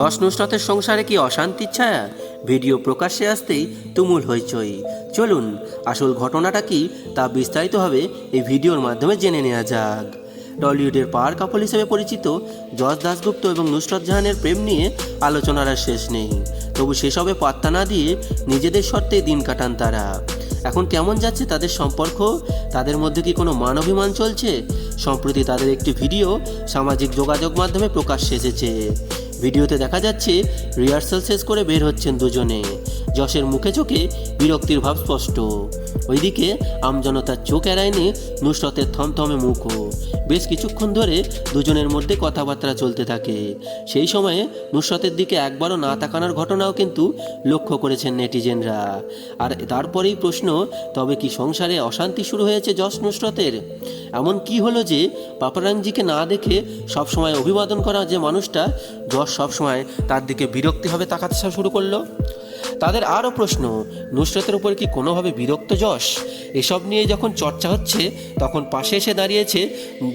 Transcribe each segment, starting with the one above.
দশ নুসরতের সংসারে কি অশান্তির ছায়া? ভিডিও প্রকাশ্যে আসতেই তুমুল হইচই। চলুন, আসল ঘটনাটা কি তা বিস্তারিতভাবে এই ভিডিওর মাধ্যমে জেনে নেওয়া যাক। টলিউডের পাওয়ার কাপল হিসেবে পরিচিত যশ দাসগুপ্ত এবং নুসরত জাহানের প্রেম নিয়ে আলোচনার আর শেষ নেই। তবু সেসবে পাত্তা না দিয়ে নিজেদের শর্তে দিন কাটান তারা। এখন কেমন যাচ্ছে তাদের সম্পর্ক? তাদের মধ্যে কি কোনো মানবিমান চলছে? সম্প্রতি তাদের একটি ভিডিও সামাজিক যোগাযোগ মাধ্যমে প্রকাশ্যে এসেছে। ভিডিওতে দেখা যাচ্ছে রিহার্সাল শেষ করে বের হচ্ছেন দুজনে। যশের মুখে চোখে বিরক্তির ভাব স্পষ্ট। ওইদিকে আমজনতার চোখ এড়ায়নি নুসরতের থমথমে মুখও। বেশ কিছুক্ষণ ধরে দুজনের মধ্যে কথাবার্তা চলতে থাকে। সেই সময়ে নুসরতের দিকে একবারও না তাকানোর ঘটনাও কিন্তু লক্ষ্য করেছেন নেটিজেনরা। আর তারপরেই প্রশ্ন, তবে কি সংসারে অশান্তি শুরু হয়েছে যশ নুসরতের? এমন কি হলো যে পাপারাঞ্জিকে না দেখে সবসময় অভিবাদন করা যে মানুষটা, যশ সবসময় তার দিকে বিরক্তি হবে তাকাতে শুরু করল? তাদের আরও প্রশ্ন, নুসরতের উপর কি কোনোভাবে বিরক্ত যশ? এসব নিয়ে যখন চর্চা হচ্ছে, তখন পাশে এসে দাঁড়িয়েছে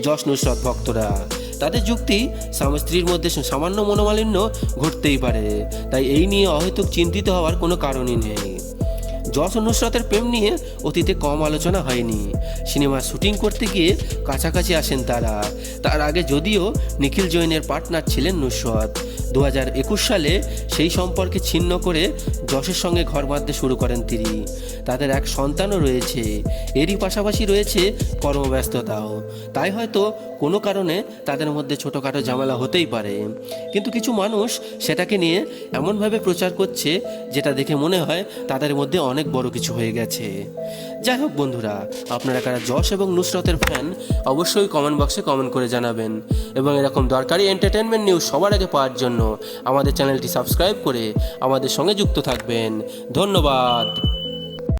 যশ নুসরত ভক্তরা। তাদের যুক্তি স্বামী স্ত্রীর মধ্যে সামান্য মনোমালিন্য ঘটতেই পারে। তাই এই নিয়ে অহেতুক চিন্তিত হওয়ার কোনো কারণই নেই। যশ নুসরতের প্রেম নিয়ে অতীতে কম আলোচনা হয়নি। সিনেমা শুটিং করতে গিয়ে কাছাকাছি আসেন তারা। তার আগে যদিও নিখিল জৈনের পার্টনার ছিলেন নুসরত। দু হাজার একুশ সালে সেই সম্পর্কে ছিন্ন করে যশের সঙ্গে ঘর বাঁধতে শুরু করেন তিনি। তাদের এক সন্তানও রয়েছে। এরই পাশাপাশি রয়েছে কর্মব্যস্ততাও। তাই হয়তো কোনো কারণে তাদের মধ্যে ছোটোখাটো ঝামেলা হতেই পারে। কিন্তু কিছু মানুষ সেটাকে নিয়ে এমনভাবে প্রচার করছে, যেটা দেখে মনে হয় তাদের মধ্যে অনেক বড় কিছু হয়ে গেছে। যাই হোক বন্ধুরা, আপনারা কারা যশ এবং নুসরতের ফ্যান অবশ্যই কমেন্ট বক্সে কমেন্ট করে জানাবেন। এবং এরকম দরকারি এন্টারটেনমেন্ট নিউজ সবার আগে পাওয়ার জন্য আমাদের চ্যানেলটি সাবস্ক্রাইব করে আমাদের সঙ্গে যুক্ত থাকবেন। ধন্যবাদ।